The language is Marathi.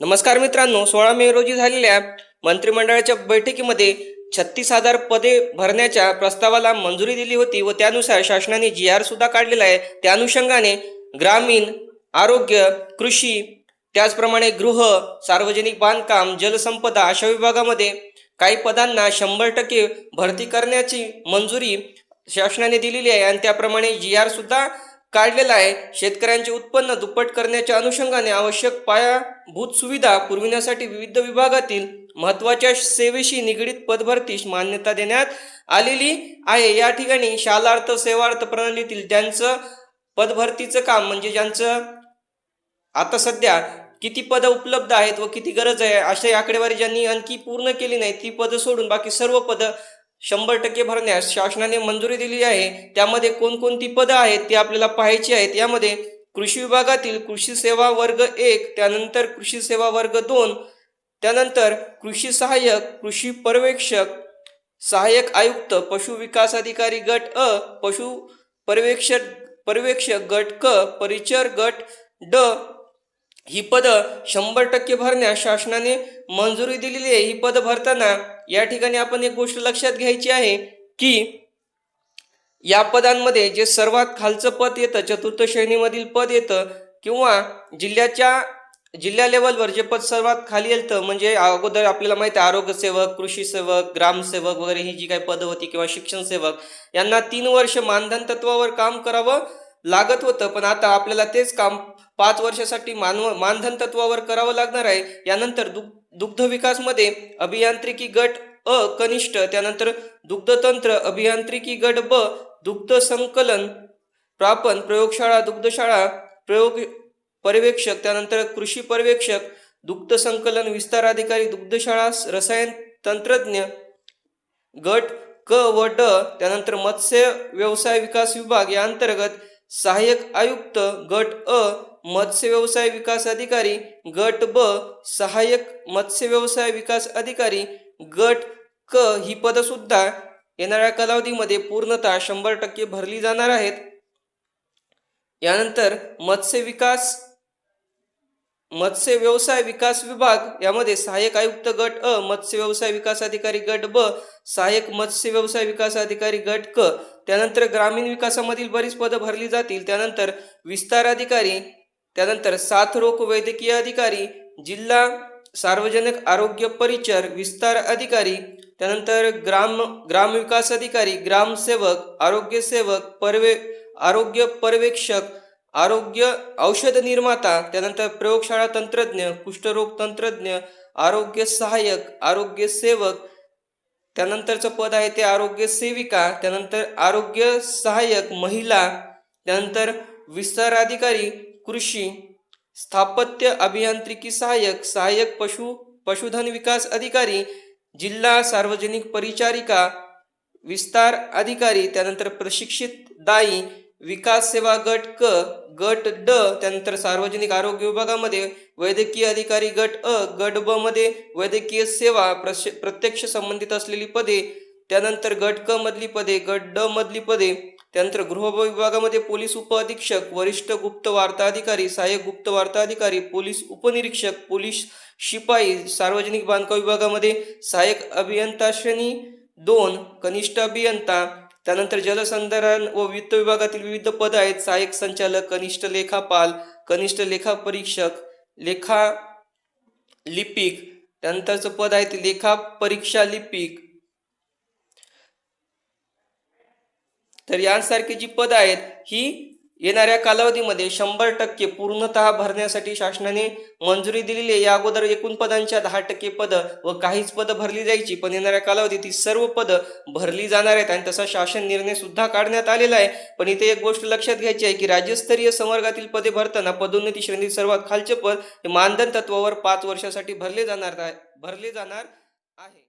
नमस्कार मित्रांनो सोळा मे रोजी झालेल्या मंत्रिमंडळाच्या बैठकीमध्ये छत्तीस हजार पदे भरण्याच्या प्रस्तावाला मंजुरी दिली होती व त्यानुसार शासनाने जी आर सुद्धा काढलेला आहे. त्या अनुषंगाने ग्रामीण आरोग्य कृषी त्याचप्रमाणे गृह सार्वजनिक बांधकाम जलसंपदा अशा विभागामध्ये काही पदांना शंभर टक्के भरती करण्याची मंजुरी शासनाने दिलेली आहे आणि त्याप्रमाणे जी आर सुद्धा काढलेला आहे. शेतकऱ्यांचे उत्पन्न दुप्पट करण्याच्या अनुषंगाने आवश्यक पायाभूत सुविधा पुरविण्यासाठी विविध विभागातील महत्त्वाच्या सेवेशी निगडीत पदभरतीस मान्यता देण्यात आलेली आहे. या ठिकाणी शालार्थ सेवार्थ प्रणालीतील त्यांचं पदभरतीचं काम म्हणजे ज्यांचं आता सध्या किती पदं उपलब्ध आहेत व किती गरज आहे अशा आकडेवारी ज्यांनी आणखी पूर्ण केली नाही ती पदं सोडून बाकी सर्व पदं शंभर टक्के भरण्यास शासनाने मंजुरी दिली आहे. त्यामध्ये कोणकोणती पदं आहेत ती आपल्याला पाहायची आहेत. यामध्ये कृषी विभागातील कृषी सेवा वर्ग एक त्यानंतर कृषी सेवा वर्ग दोन त्यानंतर कृषी सहाय्यक कृषी पर्यवेक्षक सहाय्यक आयुक्त पशु विकास अधिकारी गट अ पशु पर्यवेक्षक पर्यवेक्षक गट क परिचर गट ड. ही पदं शंभर टक्के भरण्यास शासनाने मंजुरी दिलेली आहे. ही पदं भरताना या ठिकाणी आपण एक गोष्ट लक्षात घ्यायची आहे की या पदांमध्ये जे सर्वात खालचं पद येतं चतुर्थ श्रेणीमधील पद येतं किंवा जिल्ह्याच्या जिल्हा लेवलवर जे पद सर्वात खाली येतं म्हणजे अगोदर आपल्याला माहिती आहे आरोग्यसेवक कृषी सेवक ग्रामसेवक वगैरे ही जी काही पदं होती किंवा शिक्षण सेवक यांना तीन वर्ष मानधन तत्वावर काम करावं लागत होतं. पण आता आपल्याला तेच काम पाच वर्षासाठी मानव मानधन तत्वावर करावं लागणार आहे. यानंतर दुग दुग्ध विकासमध्ये अभियांत्रिकी गट अ कनिष्ठ त्यानंतर दुग्धतंत्र अभियांत्रिकी गट ब दुग्ध संकलन प्रापण प्रयोगशाळा दुग्धशाळा प्रयोग पर्यवेक्षक त्यानंतर कृषी पर्यवेक्षक दुग्ध संकलन विस्तार अधिकारी दुग्धशाळा रसायन तंत्रज्ञ गट क व ड त्यानंतर मत्स्य व्यवसाय विकास विभाग या अंतर्गत सहाय्यक आयुक्त गट अ मत्स्य व्यवसाय विकास अधिकारी गट ब सहाय्यक मत्स्य व्यवसाय विकास अधिकारी गट क ही पदसुद्धा येणाऱ्या कालावधीमध्ये पूर्णतः शंभर टक्के भरली जाणार आहेत. यानंतर मत्स्य विकास मत्स्य व्यवसाय विकास विभाग यामध्ये सहाय्यक आयुक्त गट अ मत्स्य व्यवसाय विकास अधिकारी गट ब सहाय्यक मत्स्य व्यवसाय विकास अधिकारी गट क. त्यानंतर ग्रामीण विकासामधील बरीच पदं भरली जातील. त्यानंतर विस्तार अधिकारी त्यानंतर साथरोग वैद्यकीय अधिकारी जिल्हा सार्वजनिक आरोग्य परिचर विस्तार अधिकारी त्यानंतर ग्राम ग्रामविकास अधिकारी ग्रामसेवक आरोग्य सेवक परवे आरोग्य पर्यवेक्षक आरोग्य औषध निर्माता त्यानंतर प्रयोगशाळा तंत्रज्ञ कुष्ठरोग तंत्रज्ञ आरोग्य सहाय्यक आरोग्य सेवक त्यानंतरचं पद आहे ते आरोग्य सेविका त्यानंतर आरोग्य सहाय्यक महिला त्यानंतर विस्तार अधिकारी कृषी स्थापत्य अभियांत्रिकी सहाय्यक सहाय्यक पशु पशुधन विकास अधिकारी जिल्हा सार्वजनिक परिचारिका विस्तार अधिकारी त्यानंतर प्रशिक्षित दाई विकास सेवा गट क गट ड त्यानंतर सार्वजनिक आरोग्य विभागामध्ये वैद्यकीय अधिकारी गट अ गट ब मध्ये वैद्यकीय सेवा प्रश प्रत्यक्ष संबंधित असलेली पदे त्यानंतर गट क मधली पदे गट ड मधली पदे त्यानंतर गृह विभागामध्ये पोलीस उप अधीक्षक वरिष्ठ गुप्त वार्ता अधिकारी सहाय्यक गुप्त वार्ता अधिकारी पोलीस उपनिरीक्षक पोलीस शिपाई सार्वजनिक बांधकाम विभागामध्ये सहाय्यक अभियंता श्रेणी दोन कनिष्ठ अभियंता त्यानंतर जलसंधारण व वित्त विभागातील विविध पद आहेत. सहाय्यक संचालक कनिष्ठ लेखापाल कनिष्ठ लेखा परीक्षक लेखा लिपिक. त्यानंतरचं पद आहे ते लेखा परीक्षा लिपिक. तर यांसारखी जी पद आहेत ही येणाऱ्या कालावधीमध्ये शंभर टक्के पूर्णतः भरण्यासाठी शासनाने मंजुरी दिलेली आहे. या अगोदर एकूण पदांच्या दहा टक्के पदं व काहीच पदं भरली जायची पण येणाऱ्या कालावधीत ती सर्व पदं भरली जाणार आहेत आणि तसा शासन निर्णय सुद्धा काढण्यात आलेला आहे. पण इथे एक गोष्ट लक्षात घ्यायची आहे की राज्यस्तरीय संवर्गातील पदे भरताना पदोन्नती श्रेणीत सर्वात खालचे पद हे मानधन तत्वावर पाच वर्षासाठी भरले जाणार आहे. भरले जाणार आहे.